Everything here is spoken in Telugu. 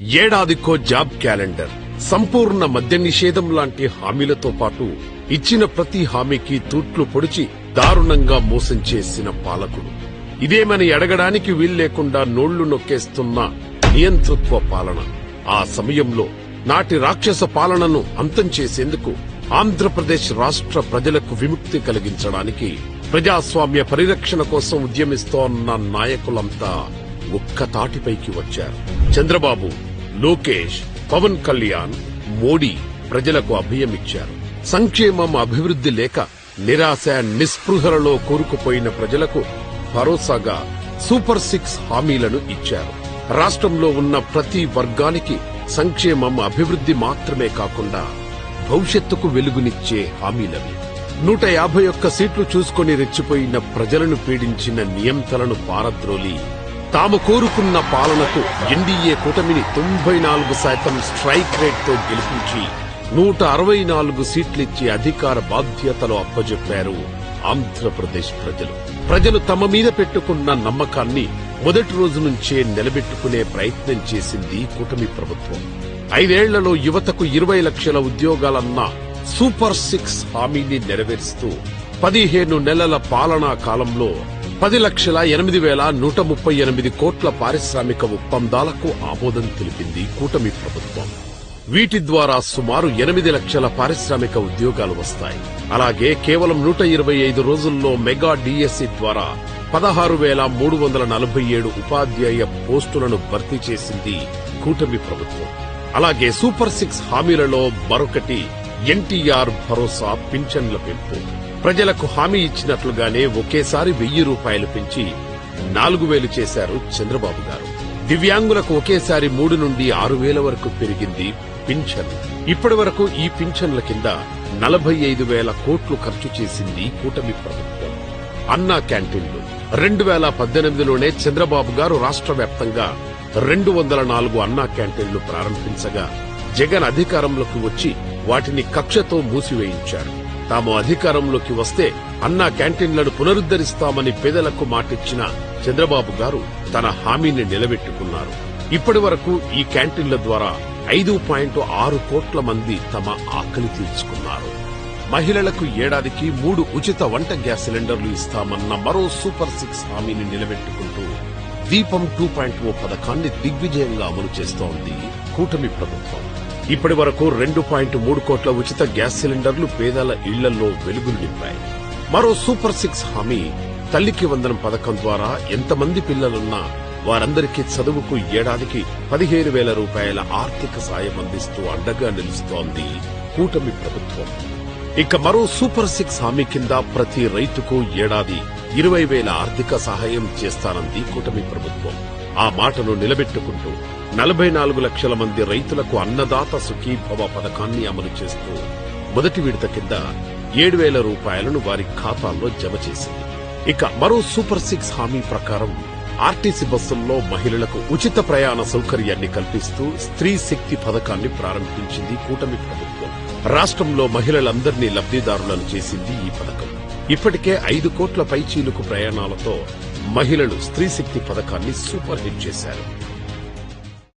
ఏడాదికో జాబ్ క్యాలెండర్. సంపూర్ణ మద్య నిషేధం లాంటి హామీలతో పాటు ఇచ్చిన ప్రతి హామీకి తూట్లు పొడిచి దారుణంగా మోసం చేసిన పాలకుడు. ఇదేమని అడగడానికి వీల్లేకుండా నోళ్ళు నొక్కేస్తున్న నియంతృత్వ పాలన. ఆ సమయంలో నాటి రాక్షస పాలనను అంతం చేసేందుకు ఆంధ్రప్రదేశ్ రాష్ట్ర ప్రజలకు విముక్తి కలిగించడానికి ప్రజాస్వామ్య పరిరక్షణ కోసం ఉద్యమిస్తోన్న నాయకులంతా ఒక్క తాటిపైకి వచ్చారు. చంద్రబాబు లోకేష్ పవన్ కళ్యాణ్ మోడీ ప్రజలకు అభయమిచ్చారు. సంక్షేమం అభివృద్ధి లేక నిరాశ నిస్పృహలలో కోరుకుపోయిన ప్రజలకు భరోసాగా సూపర్ సిక్స్ హామీలను ఇచ్చారు. రాష్ట్రంలో ఉన్న ప్రతి వర్గానికి సంక్షేమం అభివృద్ధి మాత్రమే కాకుండా భవిష్యత్తుకు వెలుగునిచ్చే హామీలవి. నూట యాభై ఒక్క సీట్లు చూసుకొని రెచ్చిపోయిన ప్రజలను పీడించిన నియంతలను పారద్రోలి తాము కోరుకున్న పాలనకు ఎన్డీఏ కూటమిని తొంభై నాలుగు శాతం స్ట్రైక్ రేట్తో గెలిపించి నూట అరవై నాలుగు సీట్లిచ్చి అధికార బాధ్యతలు అప్పజెప్పారు ఆంధ్రప్రదేశ్ ప్రజలు. ప్రజలు తమ మీద పెట్టుకున్న నమ్మకాన్ని మొదటి రోజు నుంచే నిలబెట్టుకునే ప్రయత్నం చేసింది కూటమి ప్రభుత్వం. ఐదేళ్ళలో యువతకు ఇరవై లక్షల ఉద్యోగాలన్న సూపర్ సిక్స్ హామీని నెరవేరుస్తూ పదిహేను నెలల పాలనా కాలంలో పది లక్షల ఎనిమిది వేల నూట ముప్పై ఎనిమిది కోట్ల పారిశ్రామిక ఒప్పందాలకు ఆమోదం తెలిపింది కూటమి ప్రభుత్వం. వీటి ద్వారా సుమారు ఎనిమిది లక్షల పారిశ్రామిక ఉద్యోగాలు వస్తాయి. అలాగే కేవలం నూట ఇరవై ఐదు రోజుల్లో మెగా డిఎస్సి ద్వారా పదహారు వేల మూడు వందల నలభై ఏడు ఉపాధ్యాయ పోస్టులను భర్తీ చేసింది కూటమి ప్రభుత్వం. అలాగే సూపర్ సిక్స్ హామీలలో మరొకటి ఎన్టీఆర్ భరోసా పింఛన్ల పెంపు. ప్రజలకు హామీ ఇచ్చినట్లుగానే ఒకేసారి వెయ్యి రూపాయలు పెంచి నాలుగు వేలు చేశారు చంద్రబాబు గారు. దివ్యాంగులకు ఒకేసారి మూడు నుండి ఆరు వేల వరకు పెరిగింది పింఛన్. ఇప్పటి వరకు ఈ పింఛన్ల కింద నలభై ఐదు వేల కోట్లు ఖర్చు చేసింది కూటమి ప్రభుత్వం. అన్నా క్యాంటీన్లు. రెండు వేల పద్దెనిమిదిలోనే చంద్రబాబు గారు రాష్ట్ర వ్యాప్తంగా రెండు వందల నాలుగు అన్నా క్యాంటీన్లు ప్రారంభించగా జగన్ అధికారంలోకి వచ్చి వాటిని కక్షతో మూసివేయించారు. తాము అధికారంలోకి వస్తే అన్నా క్యాంటీన్లను పునరుద్ధరిస్తామని పేదలకు మాటిచ్చిన చంద్రబాబు గారు తన హామీని నిలబెట్టుకున్నారు. ఇప్పటి వరకు ఈ క్యాంటీన్ల ద్వారా ఐదు పాయింట్ ఆరు కోట్ల మంది తమ ఆకలి తీర్చుకున్నారు. మహిళలకు ఏడాదికి మూడు ఉచిత వంట గ్యాస్ సిలిండర్లు ఇస్తామన్న మరో సూపర్ సిక్స్ హామీని నిలబెట్టుకుంటూ దీపం టూ పాయింట్ ఓ పథకాన్ని దిగ్విజయంగా అమలు చేస్తోంది కూటమి ప్రభుత్వం. ఇప్పటి వరకు రెండు పాయింట్ మూడు కోట్ల ఉచిత గ్యాస్ సిలిండర్లు పేదల ఇళ్ళలో వెలుగులు నింపాయి. మరో సూపర్ సిక్స్ హామీ తల్లికి వందనం పథకం ద్వారా ఎంతమంది పిల్లలున్నా వారందరికీ చదువుకు ఏడాదికి పదిహేను వేల రూపాయల ఆర్థిక సాయం అందిస్తూ అండగా నిలుస్తోంది కూటమి ప్రభుత్వం. ఇక మరో సూపర్ సిక్స్ హామీ కింద ప్రతి రైతుకు ఏడాది ఇరవై వేల ఆర్థిక సహాయం చేస్తానంది కూటమి ప్రభుత్వం. ఆ మాటను నిలబెట్టుకుంటూ నలభై నాలుగు లక్షల మంది రైతులకు అన్నదాత సుఖీభవ పథకాన్ని అమలు చేస్తూ మొదటి విడత కింద ఏడు వేల రూపాయలను వారి ఖాతాల్లో జమ చేసింది. ఇక మరో సూపర్ సిక్స్ హామీ ప్రకారం ఆర్టీసీ బస్సుల్లో మహిళలకు ఉచిత ప్రయాణ సౌకర్యాన్ని కల్పిస్తూ స్త్రీ శక్తి పథకాన్ని ప్రారంభించింది కూటమి ప్రభుత్వం. రాష్ట్రంలో మహిళలందరినీ లబ్ధిదారులను చేసింది ఈ పథకం. ఇప్పటికే ఐదు కోట్ల పైచీలకు ప్రయాణాలతో మహిళలు స్త్రీ శక్తి పథకాన్ని సూపర్ హిట్ చేశారు.